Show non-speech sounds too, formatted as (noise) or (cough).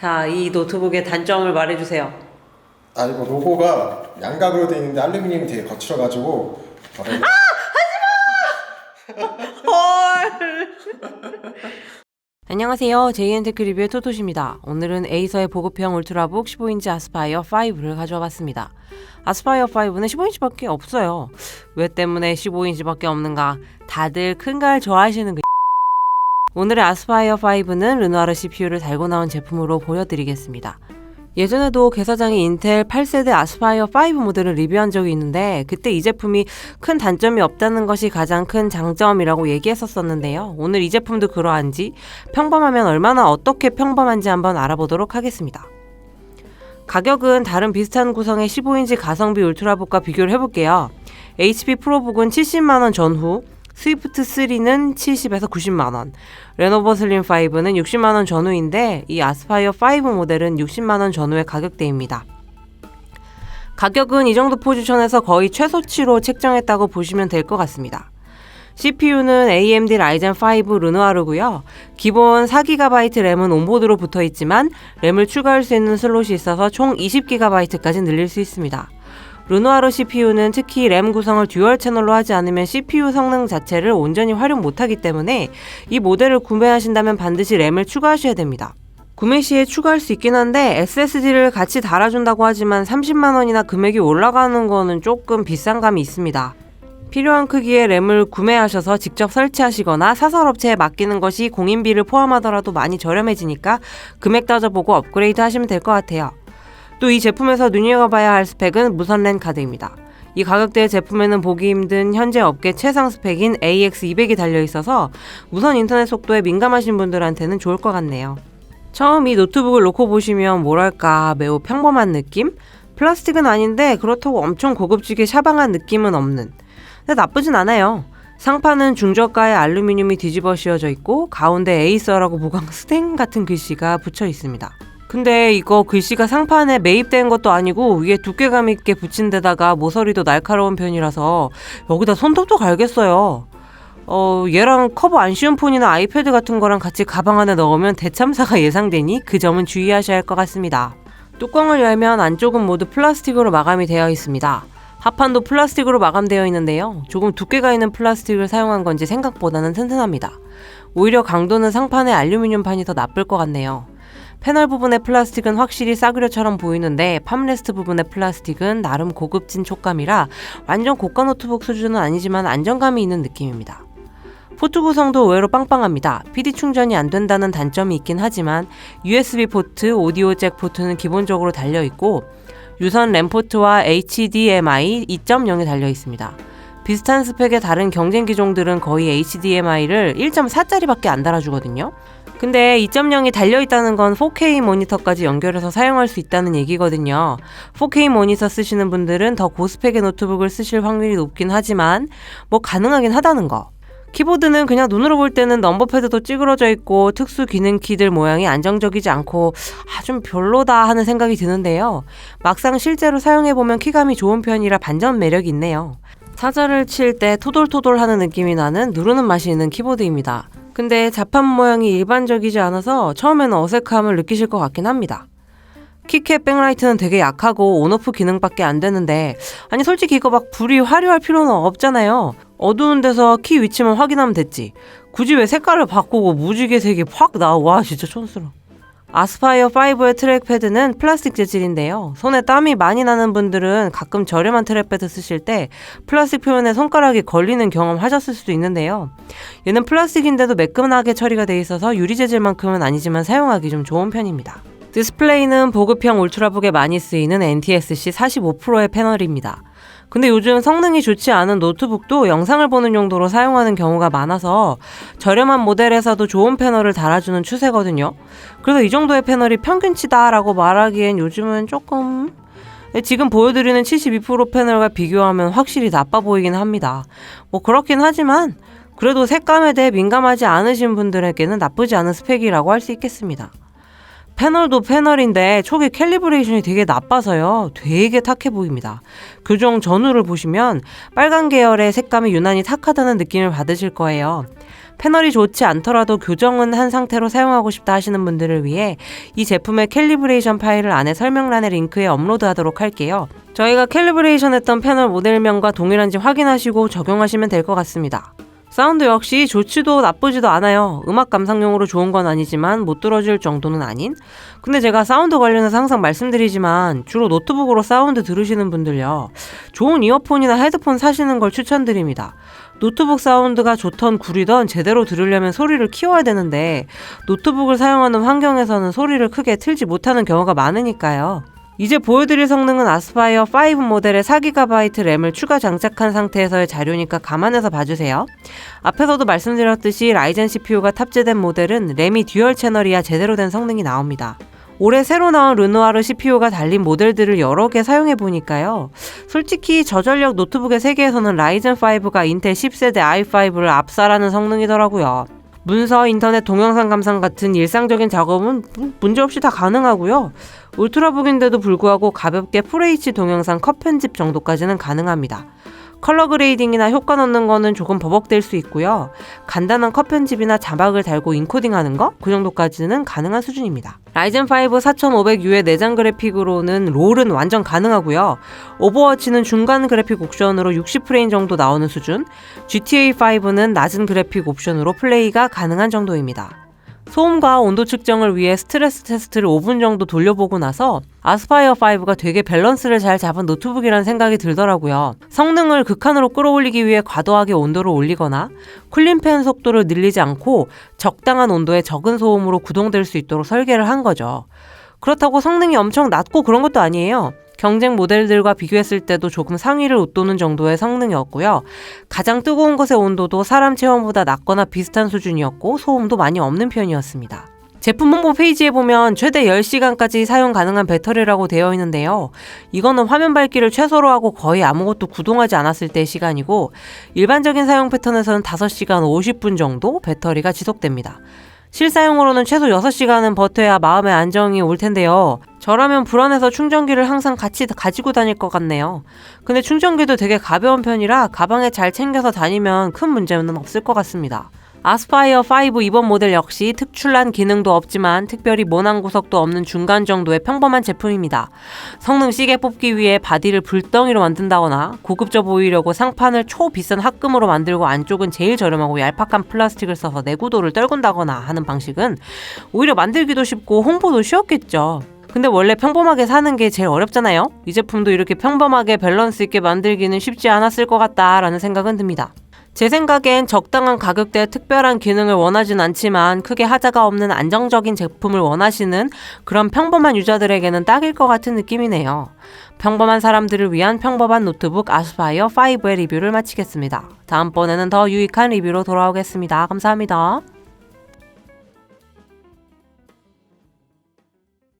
자, 이 노트북의 단점을 말해주세요. 아 이거 로고가 양각으로 돼 있는데 알루미늄이 되게 거칠어가지고 바로 헐. (laughs) 안녕하세요. JN테크 리뷰의 토토시입니다. 오늘은 에이서의 보급형 울트라북 15인치 아스파이어 5를 가져와 봤습니다. 아스파이어 5는 15인치밖에 없어요. 왜 때문에 15인치밖에 없는가? 다들 큰 걸 좋아하시는 그 오늘의 아스파이어 5는 르누아르 CPU를 달고 나온 제품으로 보여드리겠습니다. 예전에도 개사장이 인텔 8세대 아스파이어 5 모델을 리뷰한 적이 있는데 그때 이 제품이 큰 단점이 없다는 것이 가장 큰 장점이라고 얘기했었었는데요. 오늘 이 제품도 그러한지 평범하면 얼마나 어떻게 평범한지 한번 알아보도록 하겠습니다. 가격은 다른 비슷한 구성의 15인치 가성비 울트라북과 비교를 해볼게요. HP 프로북은 70만원 전후, 스위프트 3는 70에서 90만 원, 레노버 슬림 5는 60만 원 전후인데 이 아스파이어 5 모델은 60만 원 전후의 가격대입니다. 가격은 이 정도 포지션에서 거의 최소치로 책정했다고 보시면 될 것 같습니다. CPU는 AMD 라이젠 5 르누아르고요. 기본 4GB 램은 온보드로 붙어 있지만 램을 추가할 수 있는 슬롯이 있어서 총 20GB까지 늘릴 수 있습니다. 르누아르 CPU는 특히 램 구성을 듀얼 채널로 하지 않으면 CPU 성능 자체를 온전히 활용 못하기 때문에 이 모델을 구매하신다면 반드시 램을 추가하셔야 됩니다. 구매 시에 추가할 수 있긴 한데 SSD를 같이 달아준다고 하지만 30만원이나 금액이 올라가는 거는 조금 비싼 감이 있습니다. 필요한 크기의 램을 구매하셔서 직접 설치하시거나 사설업체에 맡기는 것이 공인비를 포함하더라도 많이 저렴해지니까 금액 따져보고 업그레이드 하시면 될 것 같아요. 또 이 제품에서 눈여겨봐야 할 스펙은 무선 랜 카드입니다. 이 가격대의 제품에는 보기 힘든 현재 업계 최상 스펙인 AX200이 달려 있어서 무선 인터넷 속도에 민감하신 분들한테는 좋을 것 같네요. 처음 이 노트북을 놓고 보시면 뭐랄까 매우 평범한 느낌? 플라스틱은 아닌데 그렇다고 엄청 고급지게 샤방한 느낌은 없는. 근데 나쁘진 않아요. 상판은 중저가의 알루미늄이 뒤집어 씌워져 있고 가운데 에이서라고 보강 (laughs) 스텐 같은 글씨가 붙여 있습니다. 근데 이거 글씨가 상판에 매입된 것도 아니고 위에 두께감 있게 붙인 데다가 모서리도 날카로운 편이라서 여기다 손톱도 갈겠어요. 어, 얘랑 커버 안 씌운 폰이나 아이패드 같은 거랑 같이 가방 안에 넣으면 대참사가 (laughs) 예상되니 그 점은 주의하셔야 할 것 같습니다. 뚜껑을 열면 안쪽은 모두 플라스틱으로 마감이 되어 있습니다. 하판도 플라스틱으로 마감되어 있는데요. 조금 두께가 있는 플라스틱을 사용한 건지 생각보다는 튼튼합니다. 오히려 강도는 상판의 알루미늄판이 더 나쁠 것 같네요. 패널 부분의 플라스틱은 확실히 싸구려처럼 보이는데 팜레스트 부분의 플라스틱은 나름 고급진 촉감이라 완전 고가 노트북 수준은 아니지만 안정감이 있는 느낌입니다. 포트 구성도 의외로 빵빵합니다. PD 충전이 안 된다는 단점이 있긴 하지만 USB 포트, 오디오 잭 포트는 기본적으로 달려 있고 유선 램 포트와 HDMI 2.0이 달려 있습니다. 비슷한 스펙의 다른 경쟁 기종들은 거의 HDMI를 1.4짜리밖에 안 달아주거든요. 근데 2.0이 달려있다는 건 4K 모니터까지 연결해서 사용할 수 있다는 얘기거든요. 4K 모니터 쓰시는 분들은 더 고스펙의 노트북을 쓰실 확률이 높긴 하지만 뭐 가능하긴 하다는 거. 키보드는 그냥 눈으로 볼 때는 넘버패드도 찌그러져 있고 특수 기능 키들 모양이 안정적이지 않고 아 좀 별로다 하는 생각이 드는데요. 막상 실제로 사용해보면 키감이 좋은 편이라 반전 매력이 있네요. 사자를 칠 때 토돌토돌 하는 느낌이 나는 누르는 맛이 있는 키보드입니다. 근데 자판 모양이 일반적이지 않아서 처음에는 어색함을 느끼실 것 같긴 합니다. 키캡 백라이트는 되게 약하고 온오프 기능밖에 안 되는데 아니 솔직히 이거 막 불이 화려할 필요는 없잖아요. 어두운 데서 키 위치만 확인하면 됐지. 굳이 왜 색깔을 바꾸고 무지개 색이 확 나와 (laughs) 진짜 촌스러워. 아스파이어 5의 트랙패드는 플라스틱 재질인데요. 손에 땀이 많이 나는 분들은 가끔 저렴한 트랙패드 쓰실 때 플라스틱 표면에 손가락이 걸리는 경험 하셨을 수도 있는데요. 얘는 플라스틱인데도 매끈하게 처리가 돼 있어서 유리 재질만큼은 아니지만 사용하기 좀 좋은 편입니다. 디스플레이는 보급형 울트라북에 많이 쓰이는 NTSC 45%의 패널입니다. 근데 요즘 성능이 좋지 않은 노트북도 영상을 보는 용도로 사용하는 경우가 많아서 저렴한 모델에서도 좋은 패널을 달아주는 추세거든요. 그래서 이 정도의 패널이 평균치다라고 말하기엔 요즘은 조금 지금 보여드리는 72% 패널과 비교하면 확실히 나빠 보이긴 합니다. 뭐 그렇긴 하지만 그래도 색감에 대해 민감하지 않으신 분들에게는 나쁘지 않은 스펙이라고 할 수 있겠습니다. 패널도 패널인데 초기 캘리브레이션이 되게 나빠서요. 되게 탁해 보입니다. 교정 전후를 보시면 빨간 계열의 색감이 유난히 탁하다는 느낌을 받으실 거예요. 패널이 좋지 않더라도 교정은 한 상태로 사용하고 싶다 하시는 분들을 위해 이 제품의 캘리브레이션 파일을 안에 설명란의 링크에 업로드하도록 할게요. 저희가 캘리브레이션 했던 패널 모델명과 동일한지 확인하시고 적용하시면 될 것 같습니다. 사운드 역시 좋지도 나쁘지도 않아요. 음악 감상용으로 좋은 건 아니지만 못 들어줄 정도는 아닌. 근데 제가 사운드 관련해서 항상 말씀드리지만 주로 노트북으로 사운드 들으시는 분들요. 좋은 이어폰이나 헤드폰 사시는 걸 추천드립니다. 노트북 사운드가 좋던 구리던 제대로 들으려면 소리를 키워야 되는데 노트북을 사용하는 환경에서는 소리를 크게 틀지 못하는 경우가 많으니까요. 이제 보여드릴 성능은 아스파이어 5 모델의 4GB 램을 추가 장착한 상태에서의 자료니까 감안해서 봐주세요. 앞에서도 말씀드렸듯이 라이젠 CPU가 탑재된 모델은 램이 듀얼 채널이야 제대로 된 성능이 나옵니다. 올해 새로 나온 르누아르 CPU가 달린 모델들을 여러 개 사용해 보니까요. 솔직히 저전력 노트북의 세계에서는 라이젠 5가 인텔 10세대 i5를 압살하는 성능이더라고요. 문서, 인터넷, 동영상 감상 같은 일상적인 작업은 뭐 문제없이 다 가능하고요. 울트라북인데도 불구하고 가볍게 FH 동영상 컷 편집 정도까지는 가능합니다. 컬러 그레이딩이나 효과 넣는 거는 조금 버벅될 수 있고요. 간단한 컷 편집이나 자막을 달고 인코딩하는 거? 그 정도까지는 가능한 수준입니다. 라이젠 5 4500U의 내장 그래픽으로는 롤은 완전 가능하고요. 오버워치는 중간 그래픽 옵션으로 60프레임 정도 나오는 수준, GTA 5는 낮은 그래픽 옵션으로 플레이가 가능한 정도입니다. 소음과 온도 측정을 위해 스트레스 테스트를 5분 정도 돌려보고 나서 아스파이어 5가 되게 밸런스를 잘 잡은 노트북이라는 생각이 들더라고요. 성능을 극한으로 끌어올리기 위해 과도하게 온도를 올리거나 쿨링 팬 속도를 늘리지 않고 적당한 온도에 적은 소음으로 구동될 수 있도록 설계를 한 거죠. 그렇다고 성능이 엄청 낮고 그런 것도 아니에요. 경쟁 모델들과 비교했을 때도 조금 상위를 웃도는 정도의 성능이었고요. 가장 뜨거운 곳의 온도도 사람 체온보다 낮거나 비슷한 수준이었고 소음도 많이 없는 편이었습니다. 제품 홍보 페이지에 보면 최대 10시간까지 사용 가능한 배터리라고 되어 있는데요. 이거는 화면 밝기를 최소로 하고 거의 아무것도 구동하지 않았을 때의 시간이고 일반적인 사용 패턴에서는 5시간 50분 정도 배터리가 지속됩니다. 실사용으로는 최소 6시간은 버텨야 마음의 안정이 올 텐데요. 저라면 불안해서 충전기를 항상 같이 가지고 다닐 것 같네요. 근데 충전기도 되게 가벼운 편이라 가방에 잘 챙겨서 다니면 큰 문제는 없을 것 같습니다. 아스파이어 5 이번 모델 역시 특출난 기능도 없지만 특별히 모난 구석도 없는 중간 정도의 평범한 제품입니다. 성능 시계 뽑기 위해 바디를 불덩이로 만든다거나 고급져 보이려고 상판을 초비싼 합금으로 만들고 안쪽은 제일 저렴하고 얄팍한 플라스틱을 써서 내구도를 떨군다거나 하는 방식은 오히려 만들기도 쉽고 홍보도 쉬웠겠죠. 근데 원래 평범하게 사는 게 제일 어렵잖아요? 이 제품도 이렇게 평범하게 밸런스 있게 만들기는 쉽지 않았을 것 같다라는 생각은 듭니다. 제 생각엔 적당한 가격대에 특별한 기능을 원하진 않지만 크게 하자가 없는 안정적인 제품을 원하시는 그런 평범한 유저들에게는 딱일 것 같은 느낌이네요. 평범한 사람들을 위한 평범한 노트북 아스파이어 5의 리뷰를 마치겠습니다. 다음번에는 더 유익한 리뷰로 돌아오겠습니다. 감사합니다.